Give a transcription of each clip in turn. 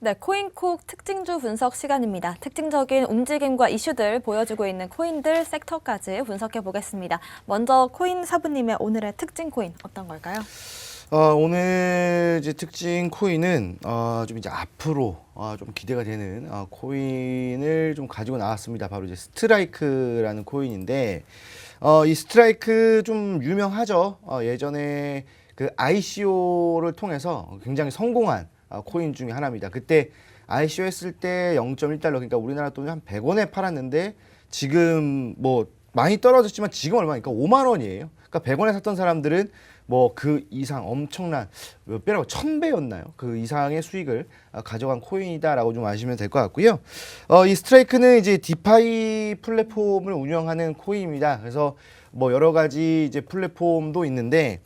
네, 코인콕 특징주 분석 시간입니다. 특징적인 움직임과 이슈들 보여주고 있는 코인들 섹터까지 분석해 보겠습니다. 먼저 코인 사부님의 오늘의 특징 코인 어떤 걸까요? 어, 오늘 이제 특징 코인은 어, 좀 이제 앞으로 어, 좀 기대가 되는 어, 코인을 좀 가지고 나왔습니다. 바로 이제 스트라이크라는 코인인데 어, 이 스트라이크 좀 유명하죠. 어, 예전에 그 ICO를 통해서 굉장히 성공한 어, 코인 중에 하나입니다. 그때 ICO 했을 때 0.1달러 그러니까 우리나라 돈이 한 100원에 팔았는데 지금 뭐 많이 떨어졌지만 지금 얼마니까 5만 원이에요. 그러니까 100원에 샀던 사람들은 뭐 그 이상 엄청난 몇 배라고 천 배였나요? 그 이상의 수익을 어, 가져간 코인이다라고 좀 아시면 될 것 같고요. 어, 이 스트라이크는 이제 디파이 플랫폼을 운영하는 코인입니다. 그래서 뭐 여러 가지 이제 플랫폼도 있는데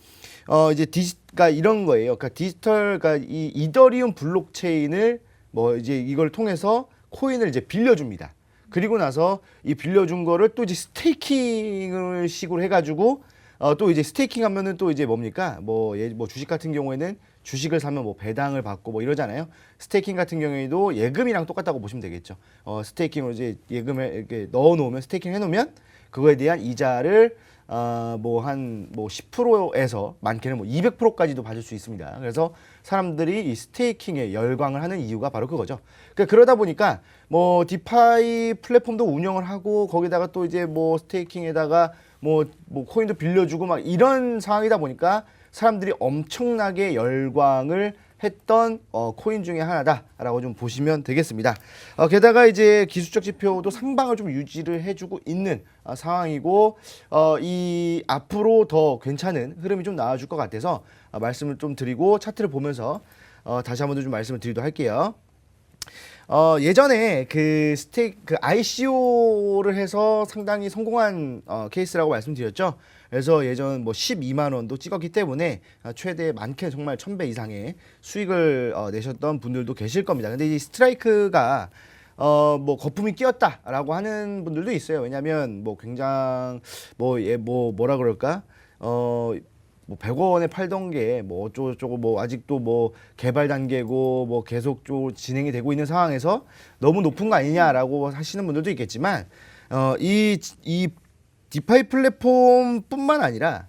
어 이제 디지 그러니까 이런 거예요. 그러니까 디지털 그러니까 이 이더리움 블록체인을 뭐 이제 이걸 통해서 코인을 이제 빌려줍니다. 그리고 나서 이 빌려준 거를 또 이제 스테이킹을 식으로 해가지고 어 또 이제 스테이킹 하면은 또 이제 뭡니까 뭐, 예, 뭐 주식 같은 경우에는 주식을 사면 뭐 배당을 받고 뭐 이러잖아요. 스테이킹 같은 경우에도 예금이랑 똑같다고 보시면 되겠죠. 어 스테이킹으로 이제 예금을 이렇게 넣어 놓으면 스테이킹 해 놓으면 그거에 대한 이자를 어 뭐 한 뭐 10%에서 많게는 뭐 200%까지도 받을 수 있습니다. 그래서 사람들이 이 스테이킹에 열광을 하는 이유가 바로 그거죠. 그러니까 그러다 보니까 뭐 디파이 플랫폼도 운영을 하고 거기다가 또 이제 뭐 스테이킹에다가 뭐, 뭐 코인도 빌려주고 막 이런 상황이다 보니까 사람들이 엄청나게 열광을 했던 어, 코인 중에 하나다라고 좀 보시면 되겠습니다. 어, 게다가 이제 기술적 지표도 상방을 좀 유지를 해주고 있는 어, 상황이고 어, 이 앞으로 더 괜찮은 흐름이 좀 나와줄 것 같아서 어, 말씀을 좀 드리고 차트를 보면서 어, 다시 한번 더좀 말씀을 드리도록 할게요. 어, 예전에 그 스테이 그 ICO를 해서 상당히 성공한 어, 케이스라고 말씀드렸죠. 그래서 예전 뭐 12만 원도 찍었기 때문에 어, 최대 많게 정말 1000배 이상의 수익을 어, 내셨던 분들도 계실 겁니다. 근데 이 스트라이크가 어 뭐 거품이 끼었다라고 하는 분들도 있어요. 왜냐하면 뭐 굉장히 뭐예뭐 뭐 뭐라 그럴까 어 뭐 100원에 팔던 게 뭐 어쩌고저쩌고 뭐 아직도 뭐 개발 단계고 뭐 계속 좀 진행이 되고 있는 상황에서 너무 높은 거 아니냐라고 하시는 분들도 있겠지만 어이이 이 디파이 플랫폼뿐만 아니라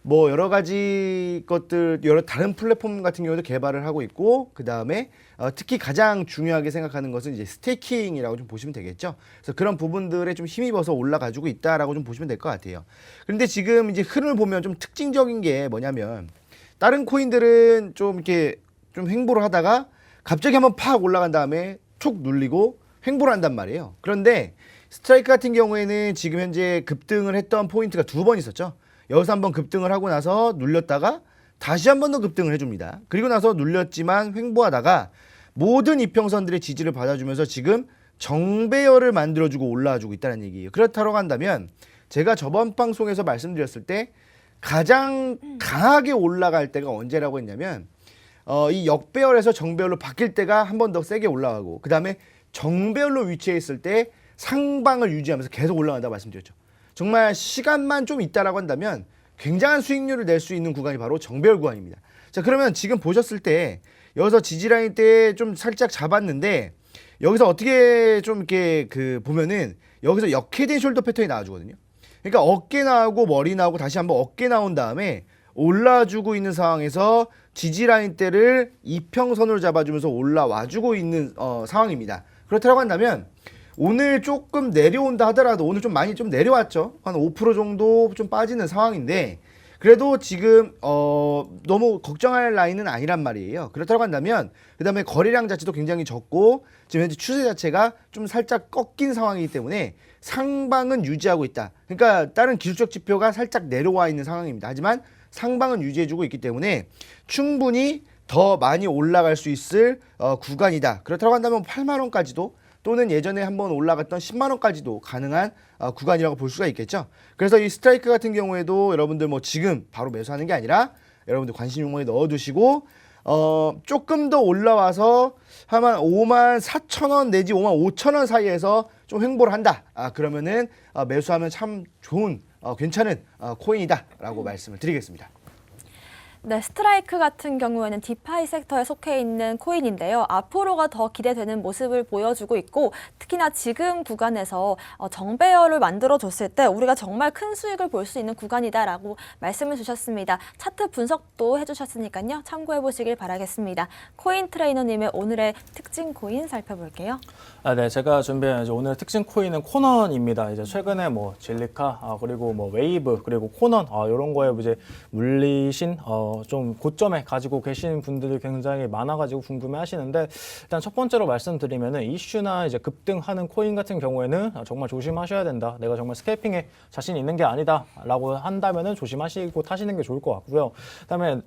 뭐 여러 가지 것들 여러 다른 플랫폼 같은 경우도 개발을 하고 있고 그 다음에 어, 특히 가장 중요하게 생각하는 것은 이제 스테이킹이라고 좀 보시면 되겠죠. 그래서 그런 부분들에 좀 힘입어서 올라가지고 있다라고 좀 보시면 될 것 같아요. 그런데 지금 이제 흐름을 보면 좀 특징적인 게 뭐냐면 다른 코인들은 좀 이렇게 좀 횡보를 하다가 갑자기 한번 팍 올라간 다음에 촉 눌리고 횡보를 한단 말이에요. 그런데 스트라이크 같은 경우에는 지금 현재 급등을 했던 포인트가 두 번 있었죠. 여기서 한번 급등을 하고 나서 눌렸다가 다시 한 번 더 급등을 해줍니다. 그리고 나서 눌렸지만 횡보하다가 모든 이평선들의 지지를 받아주면서 지금 정배열을 만들어주고 올라와주고 있다는 얘기예요. 그렇다고 한다면 제가 저번 방송에서 말씀드렸을 때 가장 강하게 올라갈 때가 언제라고 했냐면 어, 이 역배열에서 정배열로 바뀔 때가 한 번 더 세게 올라가고 그 다음에 정배열로 위치해 있을 때 상방을 유지하면서 계속 올라간다고 말씀드렸죠. 정말 시간만 좀 있다라고 한다면 굉장한 수익률을 낼 수 있는 구간이 바로 정배열 구간입니다. 자 그러면 지금 보셨을 때 여기서 지지라인 때 좀 살짝 잡았는데 여기서 어떻게 좀 이렇게 그 보면은 여기서 역회된 숄더 패턴이 나와주거든요. 그러니까 어깨 나오고 머리 나오고 다시 한번 어깨 나온 다음에 올라주고 있는 상황에서 지지라인 때를 이평선으로 잡아주면서 올라와주고 있는 어, 상황입니다. 그렇다고 한다면 오늘 조금 내려온다 하더라도 오늘 좀 많이 좀 내려왔죠. 한 5% 정도 좀 빠지는 상황인데 그래도 지금 어 너무 걱정할 라인은 아니란 말이에요. 그렇다고 한다면 그다음에 거래량 자체도 굉장히 적고 지금 현재 추세 자체가 좀 살짝 꺾인 상황이기 때문에 상방은 유지하고 있다. 그러니까 다른 기술적 지표가 살짝 내려와 있는 상황입니다. 하지만 상방은 유지해주고 있기 때문에 충분히 더 많이 올라갈 수 있을 어, 구간이다. 그렇다고 한다면 8만 원까지도 또는 예전에 한번 올라갔던 10만 원까지도 가능한 어, 구간이라고 볼 수가 있겠죠. 그래서 이 스트라이크 같은 경우에도 여러분들 뭐 지금 바로 매수하는 게 아니라 여러분들 관심 용어에 넣어두시고 어 조금 더 올라와서 한 5만 4천 원 내지 5만 5천 원 사이에서 좀 횡보를 한다. 아 그러면은 어, 매수하면 참 좋은 어, 괜찮은 어, 코인이다라고 말씀을 드리겠습니다. 네, 스트라이크 같은 경우에는 디파이 섹터에 속해 있는 코인인데요. 앞으로가 더 기대되는 모습을 보여주고 있고 특히나 지금 구간에서 어, 정배열을 만들어줬을 때 우리가 정말 큰 수익을 볼 수 있는 구간이다라고 말씀을 주셨습니다. 차트 분석도 해주셨으니까요. 참고해 보시길 바라겠습니다. 코인 트레이너님의 오늘의 특징 코인 살펴볼게요. 아, 네, 제가 준비한 이제 오늘 특징 코인은 코넌입니다. 이제 최근에 뭐 진리카, 아, 그리고 뭐 웨이브, 그리고 코넌, 아, 이런 거에 이제 물리신, 어, 좀 고점에 가지고 계신 분들이 굉장히 많아가지고 궁금해 하시는데, 일단 첫 번째로 말씀드리면은 이슈나 이제 급등하는 코인 같은 경우에는 아, 정말 조심하셔야 된다. 내가 정말 스케이핑에 자신 있는 게 아니다. 라고 한다면은 조심하시고 타시는 게 좋을 것 같고요. 그 다음에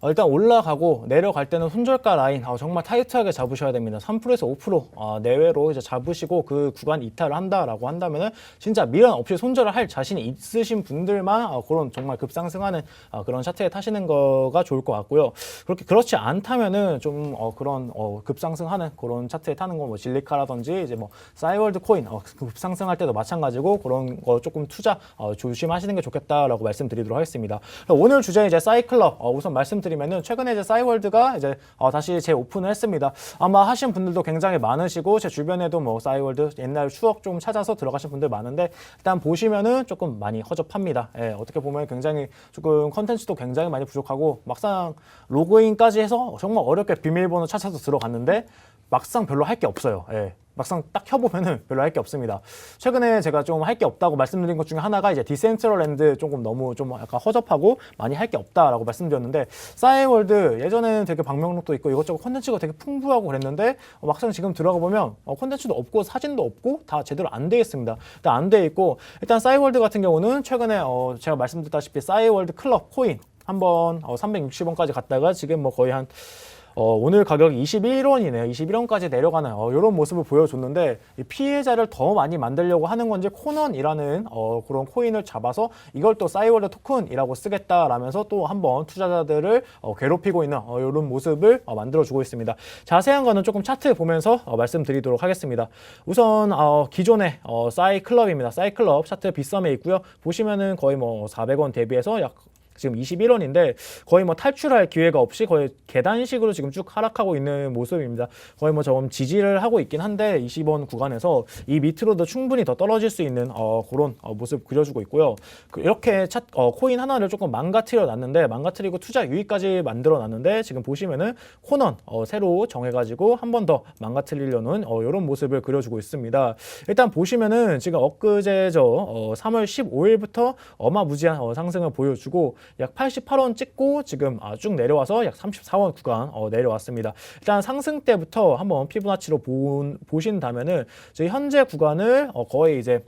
어, 일단 올라가고 내려갈 때는 손절가 라인 어, 정말 타이트하게 잡으셔야 됩니다. 3%에서 5% 어, 내외로 이제 잡으시고 그 구간 이탈을 한다라고 한다면은 진짜 미련 없이 손절을 할 자신이 있으신 분들만 어, 그런 정말 급상승하는 어, 그런 차트에 타시는 거가 좋을 것 같고요. 그렇게 그렇지 않다면은 좀 어, 그런 어, 급상승하는 그런 차트에 타는 거뭐 진리카라든지 이제 뭐 사이월드 코인 어, 급상승할 때도 마찬가지고 그런 거 조금 투자 어, 조심하시는 게 좋겠다라고 말씀드리도록 하겠습니다. 오늘 주제 이제 사이클럽 어, 우선 말씀드리면은 최근에 이제 싸이월드가 이제 어, 다시 재오픈을 했습니다. 아마 하신 분들도 굉장히 많으시고 제 주변에도 뭐 싸이월드 옛날 추억 좀 찾아서 들어가신 분들 많은데 일단 보시면은 조금 많이 허접합니다. 예, 어떻게 보면 굉장히 조금 컨텐츠도 굉장히 많이 부족 하고 막상 로그인까지 해서 정말 어렵게 비밀번호 찾아서 들어갔는데 막상 별로 할 게 없어요. 예. 막상 딱 켜보면은 별로 할 게 없습니다. 최근에 제가 좀 할 게 없다고 말씀드린 것 중에 하나가 이제 디센트럴랜드 조금 너무 좀 약간 허접하고 많이 할 게 없다라고 말씀드렸는데 싸이월드 예전에는 되게 방명록도 있고 이것저것 콘텐츠가 되게 풍부하고 그랬는데 어, 막상 지금 들어가 보면 어, 콘텐츠도 없고 사진도 없고 다 제대로 안 돼 있습니다. 일단 안 돼 있고 일단 싸이월드 같은 경우는 최근에 어, 제가 말씀드렸다시피 싸이월드 클럽 코인 한번 어, 360원까지 갔다가 지금 뭐 거의 한 어, 오늘 가격이 21원이네요. 21원까지 내려가는 어, 이런 모습을 보여줬는데 이 피해자를 더 많이 만들려고 하는 건지 코넌이라는 어, 그런 코인을 잡아서 이걸 또 싸이월드 토큰이라고 쓰겠다라면서 또 한번 투자자들을 어, 괴롭히고 있는 어, 이런 모습을 어, 만들어주고 있습니다. 자세한 거는 조금 차트 보면서 어, 말씀드리도록 하겠습니다. 우선 어, 기존의 어, 싸이클럽입니다. 싸이클럽 차트 빗썸에 있고요. 보시면은 거의 뭐 400원 대비해서 약 지금 21원인데 거의 뭐 탈출할 기회가 없이 거의 계단식으로 지금 쭉 하락하고 있는 모습입니다. 거의 뭐 조금 지지를 하고 있긴 한데 20원 구간에서 이 밑으로도 충분히 더 떨어질 수 있는 어, 그런 어, 모습 그려주고 있고요. 그 이렇게 차, 어, 코인 하나를 조금 망가뜨려 놨는데 망가뜨리고 투자 유익까지 만들어 놨는데 지금 보시면은 코넌 어, 새로 정해가지고 한 번 더 망가뜨리려는 어, 이런 모습을 그려주고 있습니다. 일단 보시면은 지금 엊그제죠 어, 3월 15일부터 어마무지한 어, 상승을 보여주고 약 88원 찍고 지금 아, 쭉 내려와서 약 34원 구간 어, 내려왔습니다. 일단 상승 때부터 한번 피부나치로 본, 보신다면은 저희 현재 구간을 어, 거의 이제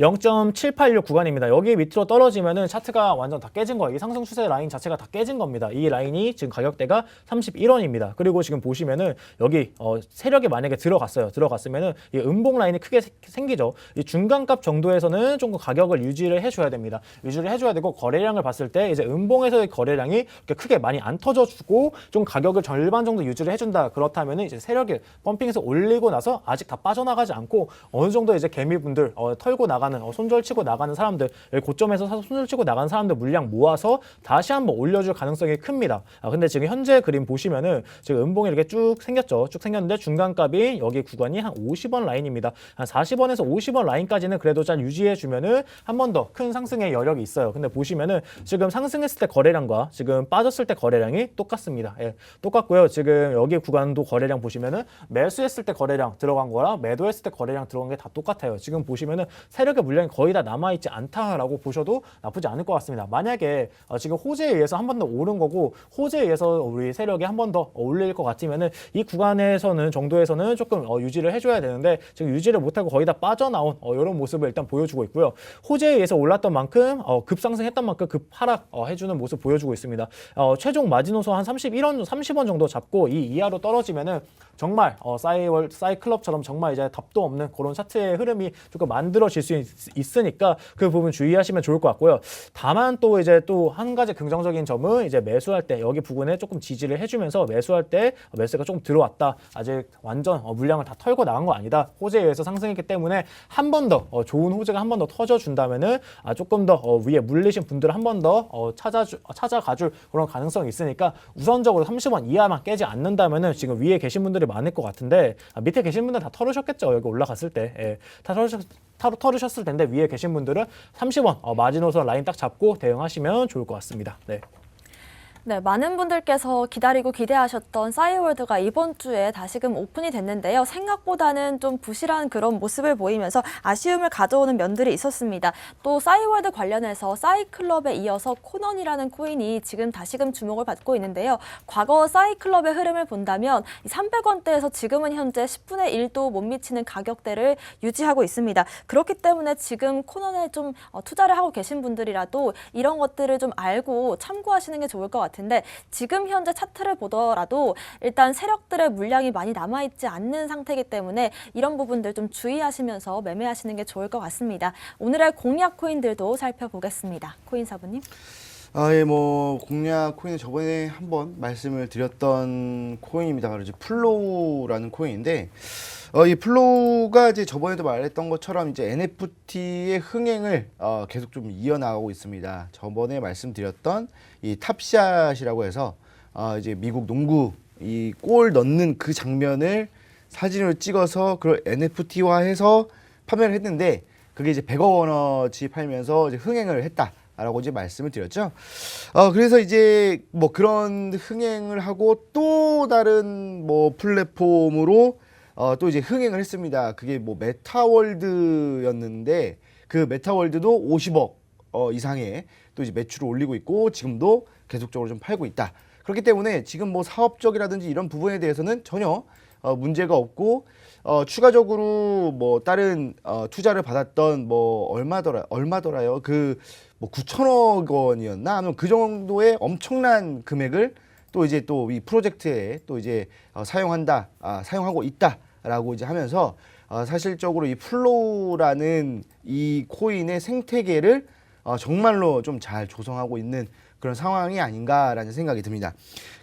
0.786 구간입니다. 여기 밑으로 떨어지면은 차트가 완전 다 깨진 거예요. 이 상승 추세 라인 자체가 다 깨진 겁니다. 이 라인이 지금 가격대가 31원입니다. 그리고 지금 보시면은 여기 어, 세력이 만약에 들어갔어요. 들어갔으면은 이 음봉 라인이 크게 세- 생기죠. 이 중간값 정도에서는 조금 가격을 유지를 해줘야 됩니다. 유지를 해줘야 되고 거래량을 봤을 때 이제 음봉에서의 거래량이 이렇게 크게 많이 안 터져주고 좀 가격을 절반 정도 유지를 해준다. 그렇다면은 이제 세력이 펌핑해서 올리고 나서 아직 다 빠져나가지 않고 어느 정도 이제 개미분들 어, 털고 나가 는 어, 손절치고 나가는 사람들 여기 고점에서 사서 손절치고 나가는 사람들 물량 모아서 다시 한번 올려줄 가능성이 큽니다. 아, 근데 지금 현재 그림 보시면은 지금 음봉이 이렇게 쭉 생겼죠. 쭉 생겼는데 중간값이 여기 구간이 한 50원 라인입니다. 한 40원에서 50원 라인까지는 그래도 잘 유지해 주면은 한 번 더 큰 상승의 여력이 있어요. 근데 보시면은 지금 상승했을 때 거래량과 지금 빠졌을 때 거래량이 똑같습니다. 예, 똑같고요. 지금 여기 구간도 거래량 보시면은 매수했을 때 거래량 들어간 거랑 매도했을 때 거래량 들어간 게 다 똑같아요. 지금 보시면은 세력 의 물량이 거의 다 남아 있지 않다라고 보셔도 나쁘지 않을 것 같습니다. 만약에 어, 지금 호재에 의해서 한 번 더 오른 거고 호재에 의해서 우리 세력이 한 번 더 올릴 것 같으면은 이 구간에서는 정도에서는 조금 어, 유지를 해줘야 되는데 지금 유지를 못하고 거의 다 빠져나온 어, 이런 모습을 일단 보여주고 있고요. 호재에 의해서 올랐던 만큼 어, 급상승했던 만큼 급 하락 어, 해주는 모습 보여주고 있습니다. 어, 최종 마지노선 한 31원, 30원 정도 잡고 이 이하로 떨어지면은 정말 어, 싸이월 싸이클럽처럼 정말 이제 답도 없는 그런 차트의 흐름이 조금 만들어질 수 있, 으니까 그 부분 주의하시면 좋을 것 같고요. 다만 또 이제 또 한 가지 긍정적인 점은 이제 매수할 때 여기 부분에 조금 지지를 해주면서 매수할 때 매수가 조금 들어왔다. 아직 완전 어, 물량을 다 털고 나간 거 아니다. 호재에 의해서 상승했기 때문에 한 번더 어, 좋은 호재가 한 번 더 터져 준다면은 아, 조금 더 어, 위에 물리신 분들을 한번더 어, 찾아가줄 그런 가능성이 있으니까 우선적으로 30원 이하만 깨지 않는다면은 지금 위에 계신 분들이 많을 것 같은데 아, 밑에 계신 분들 다 털으셨겠죠 여기 올라갔을 때 예, 다 털으셨 털- 털으셨을 텐데 위에 계신 분들은 30원 어, 마지노선 라인 딱 잡고 대응하시면 좋을 것 같습니다. 네. 네, 많은 분들께서 기다리고 기대하셨던 싸이월드가 이번 주에 다시금 오픈이 됐는데요. 생각보다는 좀 부실한 그런 모습을 보이면서 아쉬움을 가져오는 면들이 있었습니다. 또 싸이월드 관련해서 싸이클럽에 이어서 코넌이라는 코인이 지금 다시금 주목을 받고 있는데요. 과거 싸이클럽의 흐름을 본다면 300원대에서 지금은 현재 10분의 1도 못 미치는 가격대를 유지하고 있습니다. 그렇기 때문에 지금 코넌에 좀 어, 투자를 하고 계신 분들이라도 이런 것들을 좀 알고 참고하시는 게 좋을 것 같 은데 지금 현재 차트를 보더라도 일단 세력들의 물량이 많이 남아있지 않는 상태이기 때문에 이런 부분들 좀 주의하시면서 매매하시는 게 좋을 것 같습니다. 오늘의 공략 코인들도 살펴보겠습니다. 코인 사부님. 아, 예, 뭐 공략 코인은 저번에 한번 말씀을 드렸던 코인입니다. 바로 이제 플로우라는 코인인데, 어, 이 플로우가 이제 저번에도 말했던 것처럼 이제 NFT의 흥행을 어, 계속 좀 이어나가고 있습니다. 저번에 말씀드렸던 이 탑샷이라고 해서 어, 이제 미국 농구 이 골 넣는 그 장면을 사진으로 찍어서 그걸 NFT화해서 판매를 했는데 그게 이제 100억 원어치 팔면서 이제 흥행을 했다라고 이제 말씀을 드렸죠. 어 그래서 이제 뭐 그런 흥행을 하고 또 다른 뭐 플랫폼으로 어 또 이제 흥행을 했습니다. 그게 뭐 메타월드였는데 그 메타월드도 50억 어 이상의 또 이제 매출을 올리고 있고 지금도 계속적으로 좀 팔고 있다. 그렇기 때문에 지금 뭐 사업적이라든지 이런 부분에 대해서는 전혀 어, 문제가 없고 어, 추가적으로 뭐 다른 어, 투자를 받았던 뭐 얼마더라 얼마더라요 그 뭐 9천억 원이었나 아니면 그 정도의 엄청난 금액을 또 이제 또 이 프로젝트에 또 이제 어, 사용한다 아, 사용하고 있다라고 이제 하면서 어, 사실적으로 이 플로우라는 이 코인의 생태계를 어, 정말로 좀 잘 조성하고 있는 그런 상황이 아닌가라는 생각이 듭니다.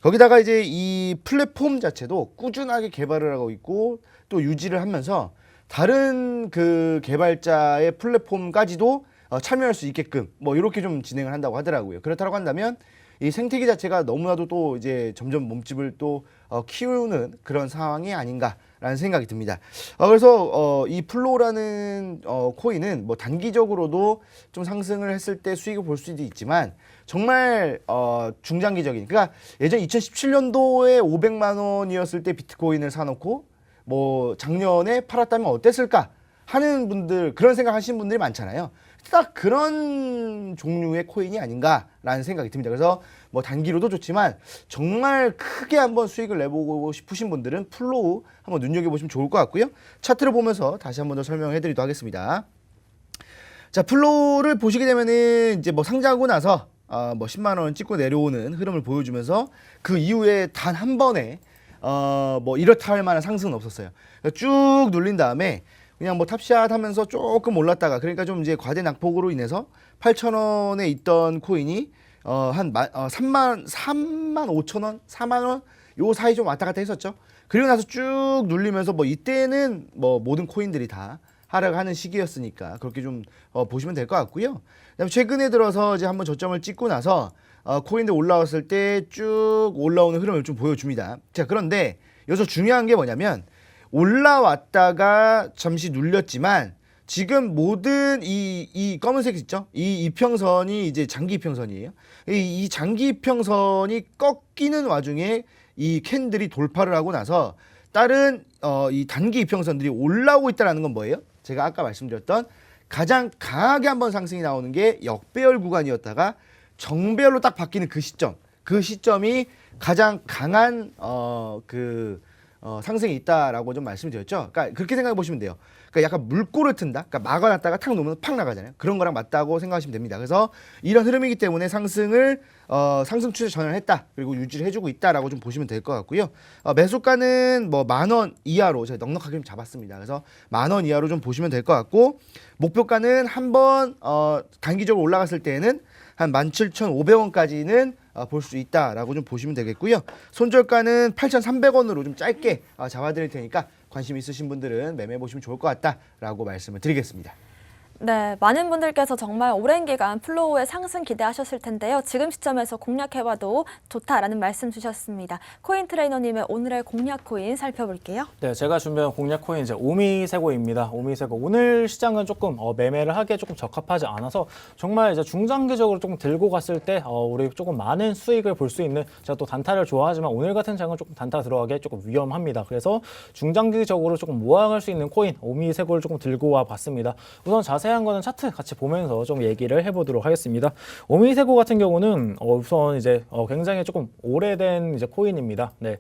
거기다가 이제 이 플랫폼 자체도 꾸준하게 개발을 하고 있고 또 유지를 하면서 다른 그 개발자의 플랫폼까지도 어, 참여할 수 있게끔 뭐 이렇게 좀 진행을 한다고 하더라고요. 그렇다고 한다면 이 생태계 자체가 너무나도 또 이제 점점 몸집을 또 어, 키우는 그런 상황이 아닌가 라는 생각이 듭니다. 어, 그래서 어, 이 플로라는 어, 코인은 뭐 단기적으로도 좀 상승을 했을 때 수익을 볼 수도 있지만 정말 어, 중장기적인 그러니까 예전 2017년도에 500만 원이었을 때 비트코인을 사놓고 뭐 작년에 팔았다면 어땠을까 하는 분들 그런 생각 하시는 분들이 많잖아요. 딱 그런 종류의 코인이 아닌가라는 생각이 듭니다. 그래서 뭐 단기로도 좋지만 정말 크게 한번 수익을 내보고 싶으신 분들은 플로우 한번 눈여겨보시면 좋을 것 같고요. 차트를 보면서 다시 한번 더 설명해 드리도록 하겠습니다. 자, 플로우를 보시게 되면은 이제 뭐 상장하고 나서 어, 뭐 10만 원 찍고 내려오는 흐름을 보여주면서 그 이후에 단 한 번에 어, 뭐 이렇다 할 만한 상승은 없었어요. 그러니까 쭉 눌린 다음에 그냥 뭐 탑샷 하면서 조금 올랐다가 그러니까 좀 이제 과대 낙폭으로 인해서 8,000원에 있던 코인이 어, 한 마, 어, 3만 3만 5천 원, 4만 원 요 사이 좀 왔다 갔다 했었죠. 그리고 나서 쭉 눌리면서 뭐 이때는 뭐 모든 코인들이 다 하락하는 시기였으니까 그렇게 좀 어, 보시면 될 것 같고요. 그다음에 최근에 들어서 이제 한번 저점을 찍고 나서 어, 코인들 올라왔을 때 쭉 올라오는 흐름을 좀 보여줍니다. 자 그런데 여기서 중요한 게 뭐냐면 올라왔다가 잠시 눌렸지만 지금 모든 이, 이 검은색 있죠? 이 이평선이 이제 장기 이평선이에요. 이, 이 장기 이평선이 꺾이는 와중에 이 캔들이 돌파를 하고 나서 다른 어, 이 단기 이평선들이 올라오고 있다는 건 뭐예요? 제가 아까 말씀드렸던 가장 강하게 한번 상승이 나오는 게 역배열 구간이었다가 정배열로 딱 바뀌는 그 시점, 그 시점이 가장 강한 어 그 어, 상승이 있다라고 좀 말씀드렸죠. 그러니까 그렇게 생각해 보시면 돼요. 그러니까 약간 물꼬를 튼다. 그러니까 막아놨다가 탁 놓으면 팍 나가잖아요. 그런 거랑 맞다고 생각하시면 됩니다. 그래서 이런 흐름이기 때문에 상승을 어, 상승 추세 전환했다. 그리고 유지를 해주고 있다라고 좀 보시면 될 것 같고요. 어, 매수가는 뭐 만 원 이하로 제가 넉넉하게 좀 잡았습니다. 그래서 만 원 이하로 좀 보시면 될 것 같고 목표가는 한번 어, 단기적으로 올라갔을 때에는 한 17,500원까지는 어, 볼수 있다라고 좀 보시면 되겠고요. 손절가는 8,300원으로 좀 짧게 어, 잡아드릴 테니까 관심 있으신 분들은 매매해 보시면 좋을 것 같다라고 말씀을 드리겠습니다. 네, 많은 분들께서 정말 오랜 기간 플로우의 상승 기대하셨을 텐데요. 지금 시점에서 공략해봐도 좋다라는 말씀 주셨습니다. 코인 트레이너님의 오늘의 공략 코인 살펴볼게요. 네, 제가 준비한 공략 코인 이제 오미세고입니다. 오미세고 오늘 시장은 조금 어, 매매를 하기에 조금 적합하지 않아서 정말 이제 중장기적으로 조금 들고 갔을 때 어, 우리 조금 많은 수익을 볼 수 있는 제가 또 단타를 좋아하지만 오늘 같은 장은 조금 단타 들어가기 조금 위험합니다. 그래서 중장기적으로 조금 모아갈 수 있는 코인 오미세고를 조금 들고 와 봤습니다. 우선 자세 한 거는 차트 같이 보면서 좀 얘기를 해보도록 하겠습니다. 오미세고 같은 경우는 어, 우선 이제 어, 굉장히 조금 오래된 이제 코인입니다. 네,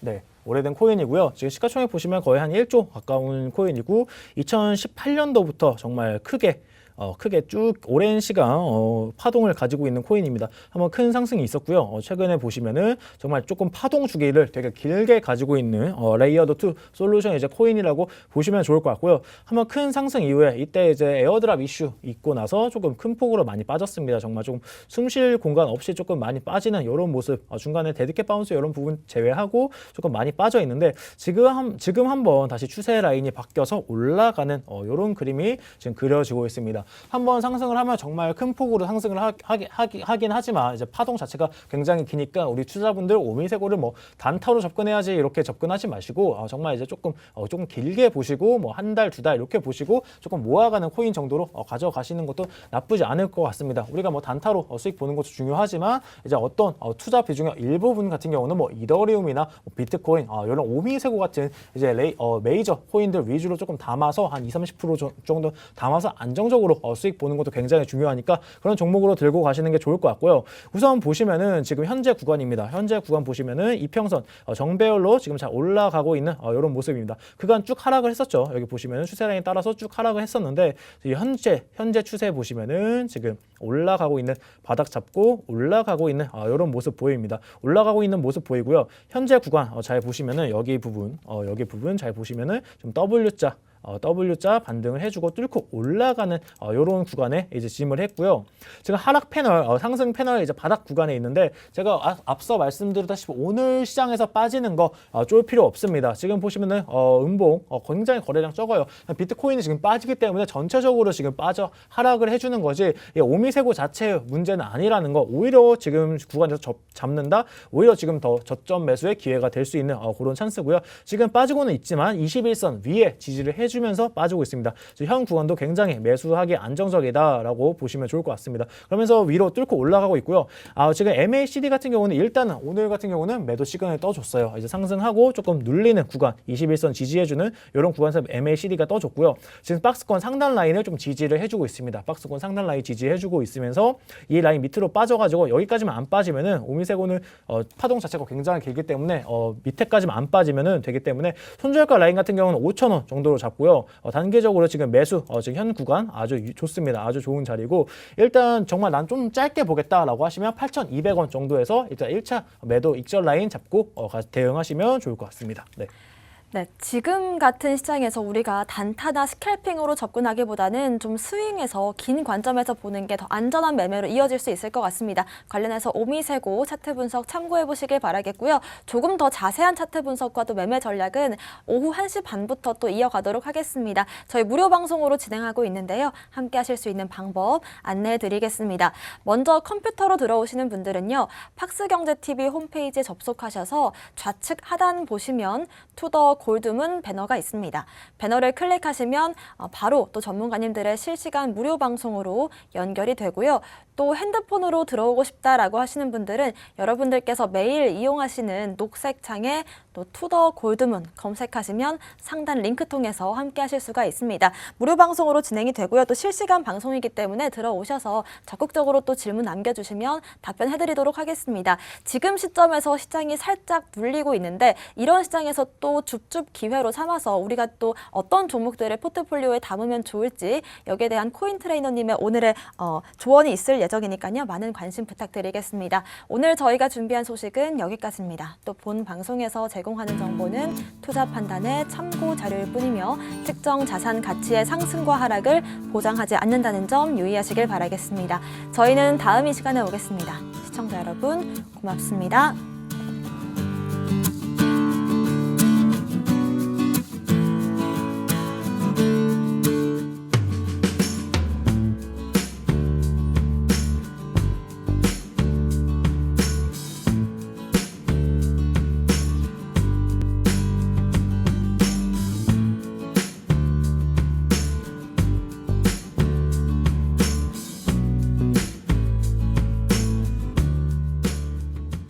네. 오래된 코인이고요. 지금 시가총액 보시면 거의 한 1조 가까운 코인이고 2018년도부터 정말 크게 어, 크게 쭉 오랜 시간 어, 파동을 가지고 있는 코인입니다. 한번 큰 상승이 있었고요. 어, 최근에 보시면은 정말 조금 파동 주기를 되게 길게 가지고 있는 어, 레이어드 2 솔루션 이제 코인이라고 보시면 좋을 것 같고요. 한번 큰 상승 이후에 이때 이제 에어드랍 이슈 있고 나서 조금 큰 폭으로 많이 빠졌습니다. 정말 좀숨쉴 공간 없이 조금 많이 빠지는 이런 모습 어, 중간에 데드캣 바운스 이런 부분 제외하고 조금 많이 빠져 있는데 지금 한, 지금 한번 다시 추세 라인이 바뀌어서 올라가는 어, 이런 그림이 지금 그려지고 있습니다. 한번 상승을 하면 정말 큰 폭으로 상승을 하, 하기, 하기, 하긴 하지만 이제 파동 자체가 굉장히 기니까 우리 투자분들 오미세고를 뭐 단타로 접근해야지 이렇게 접근하지 마시고 어, 정말 이제 조금 어, 조금 길게 보시고 뭐 한 달 두 달 이렇게 보시고 조금 모아가는 코인 정도로 어, 가져가시는 것도 나쁘지 않을 것 같습니다. 우리가 뭐 단타로 어, 수익 보는 것도 중요하지만 이제 어떤 어, 투자 비중의 일부분 같은 경우는 뭐 이더리움이나 뭐 비트코인 어, 이런 오미세고 같은 이제 레이, 어, 메이저 코인들 위주로 조금 담아서 한 2, 30% 정- 정도 담아서 안정적으로 어, 수익 보는 것도 굉장히 중요하니까 그런 종목으로 들고 가시는 게 좋을 것 같고요. 우선 보시면은 지금 현재 구간입니다. 현재 구간 보시면은 이평선 어, 정배열로 지금 잘 올라가고 있는 어, 이런 모습입니다. 그간 쭉 하락을 했었죠. 여기 보시면은 추세 라인 따라서 쭉 하락을 했었는데 이 현재 현재 추세 보시면은 지금 올라가고 있는 바닥 잡고 올라가고 있는 어, 이런 모습 보입니다. 올라가고 있는 모습 보이고요. 현재 구간 어, 잘 보시면은 여기 부분 어, 여기 부분 잘 보시면은 좀 W자 어, W자 반등을 해주고 뚫고 올라가는 어, 이런 구간에 이제 진입을 했고요. 지금 하락 패널, 어, 상승 패널 이제 바닥 구간에 있는데 제가 아- 앞서 말씀드렸다시피 오늘 시장에서 빠지는 거 어, 쫄 필요 없습니다. 지금 보시면은 어, 음봉 어, 굉장히 거래량 적어요. 비트코인이 지금 빠지기 때문에 전체적으로 지금 빠져 하락을 해주는 거지 이 오미세고 자체 문제는 아니라는 거 오히려 지금 구간에서 접, 잡는다 오히려 지금 더 저점 매수의 기회가 될 수 있는 어, 그런 찬스고요. 지금 빠지고는 있지만 21선 위에 지지를 해주 면서 빠지고 있습니다. 현 구간도 굉장히 매수하기 안정적이다라고 보시면 좋을 것 같습니다. 그러면서 위로 뚫고 올라가고 있고요. 아, 지금 MACD 같은 경우는 일단은 오늘 같은 경우는 매도 시간을 떠줬어요. 이제 상승하고 조금 눌리는 구간 21선 지지해주는 이런 구간에서 MACD가 떠줬고요. 지금 박스권 상단 라인을 좀 지지를 해주고 있습니다. 박스권 상단 라인 지지해주고 있으면서 이 라인 밑으로 빠져가지고 여기까지만 안 빠지면은 오미세고는 어, 파동 자체가 굉장히 길기 때문에 어, 밑에까지만 안 빠지면은 되기 때문에 손절가 라인 같은 경우는 5천 원 정도로 잡고요. 어, 단계적으로 지금 매수 어, 지금 현 구간 아주 유- 좋습니다. 아주 좋은 자리고 일단 정말 난 좀 짧게 보겠다라고 하시면 8,200원 정도에서 일단 1차 매도 익절 라인 잡고 어, 가- 대응하시면 좋을 것 같습니다. 네. 네, 지금 같은 시장에서 우리가 단타나 스캘핑으로 접근하기보다는 좀 스윙에서 긴 관점에서 보는 게 더 안전한 매매로 이어질 수 있을 것 같습니다. 관련해서 오미세고 차트 분석 참고해 보시길 바라겠고요. 조금 더 자세한 차트 분석과 또 매매 전략은 오후 1시 반부터 또 이어가도록 하겠습니다. 저희 무료 방송으로 진행하고 있는데요. 함께 하실 수 있는 방법 안내해 드리겠습니다. 먼저 컴퓨터로 들어오시는 분들은요. 팍스경제TV 홈페이지에 접속하셔서 좌측 하단 보시면 투더 골드문 배너가 있습니다. 배너를 클릭하시면 어, 바로 또 전문가님들의 실시간 무료 방송으로 연결이 되고요. 또 핸드폰으로 들어오고 싶다라고 하시는 분들은 여러분들께서 매일 이용하시는 녹색 창에 또 투더 골드문 검색하시면 상단 링크 통해서 함께 하실 수가 있습니다. 무료 방송으로 진행이 되고요. 또 실시간 방송이기 때문에 들어오셔서 적극적으로 또 질문 남겨주시면 답변해드리도록 하겠습니다. 지금 시점에서 시장이 살짝 눌리고 있는데 이런 시장에서 또 줍줍 기회로 삼아서 우리가 또 어떤 종목들을 포트폴리오에 담으면 좋을지 여기에 대한 코인 트레이너님의 오늘의 어, 조언이 있을 예정이니까요. 많은 관심 부탁드리겠습니다. 오늘 저희가 준비한 소식은 여기까지입니다. 또 본 방송에서 제공하는 정보는 투자 판단의 참고 자료일 뿐이며 특정 자산 가치의 상승과 하락을 보장하지 않는다는 점 유의하시길 바라겠습니다. 저희는 다음 이 시간에 오겠습니다. 시청자 여러분 고맙습니다.